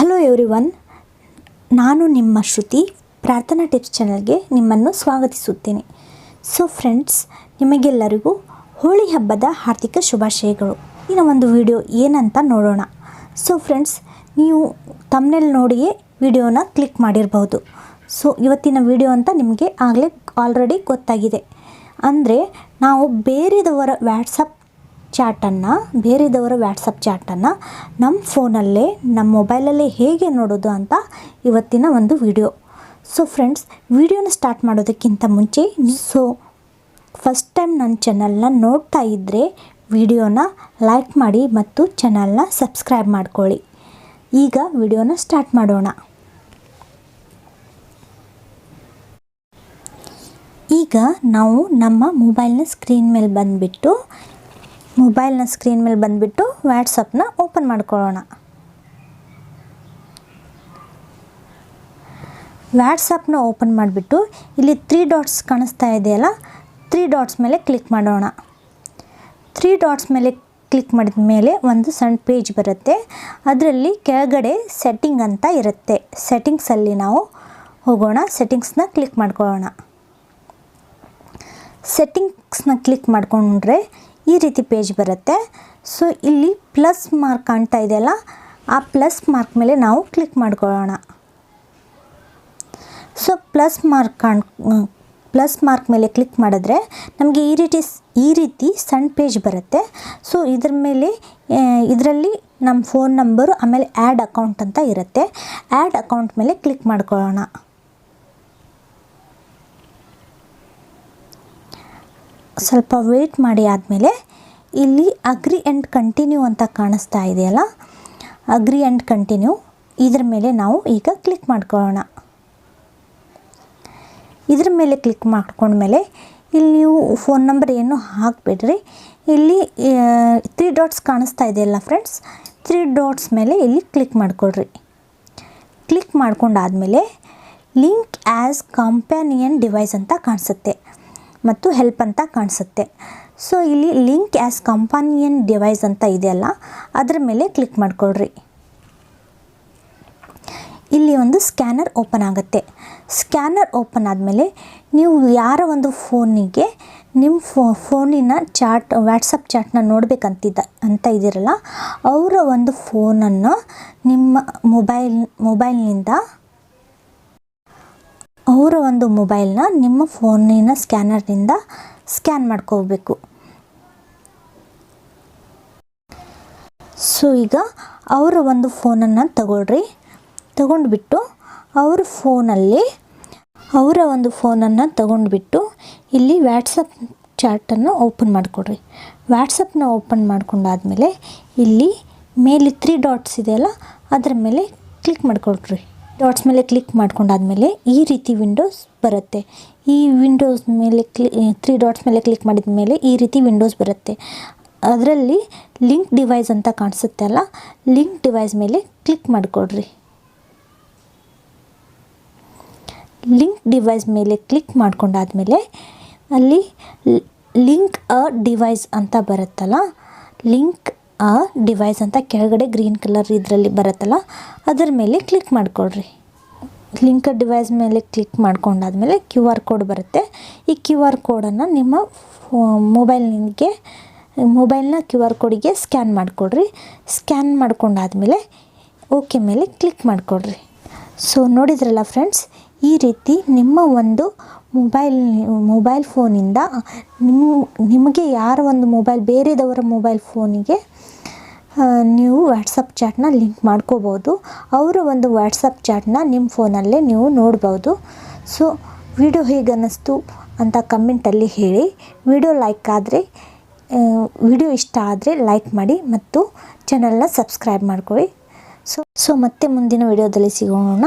Hello every one ನಾನು ನಿಮ್ಮ ಶ್ರುತಿ. ಪ್ರಾರ್ಥನಾ ಟಿಪ್ಸ್ ಚಾನಲ್ಗೆ ನಿಮ್ಮನ್ನು ಸ್ವಾಗತಿಸುತ್ತೇನೆ. ಸೊ ಫ್ರೆಂಡ್ಸ್ ನಿಮಗೆಲ್ಲರಿಗೂ ಹೋಳಿ ಹಬ್ಬದ ಆರ್ಥಿಕ ಶುಭಾಶಯಗಳು. ಇನ್ನು ಒಂದು ವಿಡಿಯೋ ಏನಂತ ನೋಡೋಣ. ಸೊ ಫ್ರೆಂಡ್ಸ್ ನೀವು ತಮ್ಮನೆಲ್ ನೋಡಿಯೇ ವಿಡಿಯೋನ ಕ್ಲಿಕ್ ಮಾಡಿರಬಹುದು. ಸೊ ಇವತ್ತಿನ ವಿಡಿಯೋ ಅಂತ ನಿಮಗೆ ಆಗಲೇ ಆಲ್ರೆಡಿ ಗೊತ್ತಾಗಿದೆ. ಅಂದರೆ, ನಾವು ಬೇರೆದವರ ವ್ಯಾಟ್ಸಪ್ ಚಾಟನ್ನು, ಬೇರೆದವರ ವ್ಯಾಟ್ಸಪ್ ಚಾಟನ್ನು ನಮ್ಮ ಫೋನಲ್ಲೇ ನಮ್ಮ ಮೊಬೈಲಲ್ಲೇ ಹೇಗೆ ನೋಡೋದು ಅಂತ ಇವತ್ತಿನ ಒಂದು ವಿಡಿಯೋ. ಸೊ ಫ್ರೆಂಡ್ಸ್ ವಿಡಿಯೋನ ಸ್ಟಾರ್ಟ್ ಮಾಡೋದಕ್ಕಿಂತ ಮುಂಚೆ ಸೊ ಫಸ್ಟ್ ಟೈಮ್ ನನ್ನ ಚಾನಲ್ನ ನೋಡ್ತಾ ಇದ್ದರೆ ವಿಡಿಯೋನ ಲೈಕ್ ಮಾಡಿ ಮತ್ತು ಚಾನಲ್ನ ಸಬ್ಸ್ಕ್ರೈಬ್ ಮಾಡ್ಕೊಳ್ಳಿ. ಈಗ ವಿಡಿಯೋನ ಸ್ಟಾರ್ಟ್ ಮಾಡೋಣ. ಈಗ ನಾವು ನಮ್ಮ ಮೊಬೈಲ್ನ ಸ್ಕ್ರೀನ್ ಮೇಲೆ ಬಂದುಬಿಟ್ಟು ಮೊಬೈಲ್ನ ಸ್ಕ್ರೀನ್ ಮೇಲೆ ಬಂದುಬಿಟ್ಟು ವ್ಯಾಟ್ಸಪ್ನ ಓಪನ್ ಮಾಡ್ಕೊಳ್ಳೋಣ. ವ್ಯಾಟ್ಸಪ್ನ ಓಪನ್ ಮಾಡಿಬಿಟ್ಟು ಇಲ್ಲಿ ತ್ರೀ ಡಾಟ್ಸ್ ಕಾಣಿಸ್ತಾ ಇದೆಯಲ್ಲ ತ್ರೀ ಡಾಟ್ಸ್ ಮೇಲೆ ಕ್ಲಿಕ್ ಮಾಡೋಣ. ತ್ರೀ ಡಾಟ್ಸ್ ಮೇಲೆ ಕ್ಲಿಕ್ ಮಾಡಿದ ಮೇಲೆ ಒಂದು ಸಣ್ಣ ಪೇಜ್ ಬರುತ್ತೆ. ಅದರಲ್ಲಿ ಕೆಳಗಡೆ ಸೆಟ್ಟಿಂಗ್ ಅಂತ ಇರುತ್ತೆ. ಸೆಟ್ಟಿಂಗ್ಸಲ್ಲಿ ನಾವು ಹೋಗೋಣ ಸೆಟ್ಟಿಂಗ್ಸ್ನ ಕ್ಲಿಕ್ ಮಾಡ್ಕೊಳ್ಳೋಣ. ಸೆಟ್ಟಿಂಗ್ಸ್ನ ಕ್ಲಿಕ್ ಮಾಡಿಕೊಂಡ್ರೆ ಈ ರೀತಿ ಪೇಜ್ ಬರುತ್ತೆ. ಸೊ ಇಲ್ಲಿ ಪ್ಲಸ್ ಮಾರ್ಕ್ ಕಾಣ್ತಾ ಇದೆಯಲ್ಲ ಆ ಪ್ಲಸ್ ಮಾರ್ಕ್ ಮೇಲೆ ನಾವು ಕ್ಲಿಕ್ ಮಾಡ್ಕೊಳ್ಳೋಣ. ಸೊ ಪ್ಲಸ್ ಮಾರ್ಕ್ ಕಾಣ್ ಪ್ಲಸ್ ಮಾರ್ಕ್ ಮೇಲೆ ಕ್ಲಿಕ್ ಮಾಡಿದ್ರೆ ನಮಗೆ ಈ ರೀತಿ ಈ ರೀತಿ ಸಣ್ಣ ಪೇಜ್ ಬರುತ್ತೆ. ಸೊ ಇದ್ರ ಮೇಲೆ ಇದರಲ್ಲಿ ನಮ್ಮ ಫೋನ್ ನಂಬರು ಆಮೇಲೆ ಆ್ಯಡ್ ಅಕೌಂಟ್ ಅಂತ ಇರುತ್ತೆ. ಆ್ಯಡ್ ಅಕೌಂಟ್ ಮೇಲೆ ಕ್ಲಿಕ್ ಮಾಡ್ಕೊಳ್ಳೋಣ. ಸ್ವಲ್ಪ ವೇಟ್ ಮಾಡಿ ಆದಮೇಲೆ ಇಲ್ಲಿ ಅಗ್ರಿ ಆ್ಯಂಡ್ ಕಂಟಿನ್ಯೂ ಅಂತ ಕಾಣಿಸ್ತಾ ಇದೆಯಲ್ಲ? ಅಗ್ರಿ ಆ್ಯಂಡ್ ಕಂಟಿನ್ಯೂ ಇದ್ರ ಮೇಲೆ ನಾವು ಈಗ ಕ್ಲಿಕ್ ಮಾಡ್ಕೊಳ್ಳೋಣ. ಇದ್ರ ಮೇಲೆ ಕ್ಲಿಕ್ ಮಾಡ್ಕೊಂಡ್ಮೇಲೆ ಇಲ್ಲಿ ನೀವು ಫೋನ್ ನಂಬರ್ ಏನು ಹಾಕಿಬಿಡ್ರಿ. ಇಲ್ಲಿ ತ್ರೀ ಡಾಟ್ಸ್ ಕಾಣಿಸ್ತಾ ಇದೆಯಲ್ಲ ಫ್ರೆಂಡ್ಸ್ ತ್ರೀ ಡಾಟ್ಸ್ ಮೇಲೆ ಇಲ್ಲಿ ಕ್ಲಿಕ್ ಮಾಡ್ಕೊಳ್ರಿ. ಕ್ಲಿಕ್ ಮಾಡ್ಕೊಂಡಾದಮೇಲೆ ಲಿಂಕ್ ಆ್ಯಸ್ ಕಂಪ್ಯಾನಿಯನ್ ಡಿವೈಸ್ ಅಂತ ಕಾಣಿಸುತ್ತೆ. ಮತ್ತು ಹೆಲ್ಪ್ ಅಂತ ಕಾಣಿಸುತ್ತೆ. ಸೊ ಇಲ್ಲಿ ಲಿಂಕ್ ಆ್ಯಸ್ ಕಂಪಾನಿಯನ್ ಡಿವೈಸ್ ಅಂತ ಇದೆಯಲ್ಲ, ಅದರ ಮೇಲೆ ಕ್ಲಿಕ್ ಮಾಡ್ಕೊಳ್ರಿ. ಇಲ್ಲಿ ಒಂದು ಸ್ಕ್ಯಾನರ್ ಓಪನ್ ಆಗುತ್ತೆ. ಸ್ಕ್ಯಾನರ್ ಓಪನ್ ಆದಮೇಲೆ ನೀವು ಯಾರ ಒಂದು ಫೋನಿಗೆ ನಿಮ್ಮ ಫೋ ಫೋನಿನ ಚಾಟ್ ವ್ಯಾಟ್ಸಪ್ ಚಾಟ್ನ ನೋಡಬೇಕಂತಿದ್ದ, ಅಂತ ಇದ್ದೀರಲ್ಲ ಅವರ ಒಂದು ಫೋನನ್ನು ನಿಮ್ಮ ಮೊಬೈಲ್ ಮೊಬೈಲ್ನಿಂದ ಅವರ ಒಂದು ಮೊಬೈಲ್ನ ನಿಮ್ಮ ಫೋನಿನ ಸ್ಕ್ಯಾನರ್ನಿಂದ ಸ್ಕ್ಯಾನ್ ಮಾಡ್ಕೋಬೇಕು ಸೊ, ಈಗ ಅವರ ಒಂದು ಫೋನನ್ನು ತಗೊಳ್ರಿ. ತಗೊಂಡುಬಿಟ್ಟು ಅವ್ರ ಫೋನಲ್ಲಿ ಅವರ ಒಂದು ಫೋನನ್ನು ತಗೊಂಡುಬಿಟ್ಟು ಇಲ್ಲಿ ವ್ಯಾಟ್ಸಪ್ ಚಾಟನ್ನು ಓಪನ್ ಮಾಡಿಕೊಡ್ರಿ. ವ್ಯಾಟ್ಸಪ್ನ ಓಪನ್ ಮಾಡ್ಕೊಂಡಾದ್ಮೇಲೆ ಇಲ್ಲಿ ಮೇಲೆ ತ್ರೀ ಡಾಟ್ಸ್ ಇದೆಯಲ್ಲ, ಅದರ ಮೇಲೆ ಕ್ಲಿಕ್ ಮಾಡಿಕೊಡ್ರಿ ಡಾಟ್ಸ್ ಮೇಲೆ ಕ್ಲಿಕ್ ಮಾಡ್ಕೊಂಡಾದಮೇಲೆ ಈ ರೀತಿ ವಿಂಡೋಸ್ ಬರುತ್ತೆ. ಈ ವಿಂಡೋಸ್ ಮೇಲೆ ಕ್ಲಿ ತ್ರೀ ಡಾಟ್ಸ್ ಮೇಲೆ ಕ್ಲಿಕ್ ಮಾಡಿದ ಮೇಲೆ ಈ ರೀತಿ ವಿಂಡೋಸ್ ಬರುತ್ತೆ. ಅದರಲ್ಲಿ ಲಿಂಕ್ ಡಿವೈಸ್ ಅಂತ ಕಾಣಿಸುತ್ತೆ ಅಲ್ಲ? ಲಿಂಕ್ ಡಿವೈಸ್ ಮೇಲೆ ಕ್ಲಿಕ್ ಮಾಡಿಕೊಡ್ರಿ. ಲಿಂಕ್ ಡಿವೈಸ್ ಮೇಲೆ ಕ್ಲಿಕ್ ಮಾಡ್ಕೊಂಡಾದಮೇಲೆ ಅಲ್ಲಿ ಲಿಂಕ್ ಅ ಡಿವೈಸ್ ಅಂತ ಬರುತ್ತಲ್ಲ? ಲಿಂಕ್ ಅ ಡಿವೈಸ್ ಅಂತ ಕೆಳಗಡೆ ಗ್ರೀನ್ ಕಲರ್ ಇದರಲ್ಲಿ ಬರುತ್ತಲ್ಲ, ಅದರ ಮೇಲೆ ಕ್ಲಿಕ್ ಮಾಡಿಕೊಡ್ರಿ ಲಿಂಕ್ ಅ ಡಿವೈಸ್ ಮೇಲೆ ಕ್ಲಿಕ್ ಮಾಡ್ಕೊಂಡಾದ್ಮೇಲೆ ಕ್ಯೂ ಆರ್ ಕೋಡ್ ಬರುತ್ತೆ. ಈ ಕ್ಯೂ ಆರ್ ಕೋಡನ್ನು ನಿಮ್ಮ ಮೊಬೈಲ್ಗೆ ಮೊಬೈಲ್ನ ಕ್ಯೂ ಆರ್ ಕೋಡಿಗೆ ಸ್ಕ್ಯಾನ್ ಮಾಡಿಕೊಡ್ರಿ. ಸ್ಕ್ಯಾನ್ ಮಾಡ್ಕೊಂಡಾದ್ಮೇಲೆ ಓಕೆ ಮೇಲೆ ಕ್ಲಿಕ್ ಮಾಡಿಕೊಡ್ರಿ. ಸೊ ನೋಡಿದ್ರಲ್ಲ ಫ್ರೆಂಡ್ಸ್ ಈ ರೀತಿ ನಿಮ್ಮ ಒಂದು ಮೊಬೈಲ್ ಮೊಬೈಲ್ ಫೋನಿಂದ ನಿಮ್ಮ ನಿಮಗೆ ಯಾರ ಒಂದು ಮೊಬೈಲ್, ಬೇರೆದವರ ಮೊಬೈಲ್ ಫೋನಿಗೆ ನೀವು ವಾಟ್ಸಪ್ ಚಾಟ್ನ ಲಿಂಕ್ ಮಾಡ್ಕೋಬೋದು. ಅವರ ಒಂದು ವಾಟ್ಸಪ್ ಚಾಟ್ನ ನಿಮ್ಮ ಫೋನಲ್ಲೇ ನೀವು ನೋಡ್ಬೋದು. ಸೊ ವಿಡಿಯೋ ಹೇಗನ್ನಿಸ್ತು ಅಂತ ಕಮೆಂಟಲ್ಲಿ ಹೇಳಿ. ವಿಡಿಯೋ ಲೈಕ್ ಆದರೆ ವಿಡಿಯೋ ಇಷ್ಟ ಆದರೆ ಲೈಕ್ ಮಾಡಿ ಮತ್ತು ಚಾನಲ್ನ ಸಬ್ಸ್ಕ್ರೈಬ್ ಮಾಡ್ಕೊಳ್ಳಿ. ಸೊ ಸೊ ಮತ್ತೆ ಮುಂದಿನ ವಿಡಿಯೋದಲ್ಲಿ ಸಿಗೋಣ.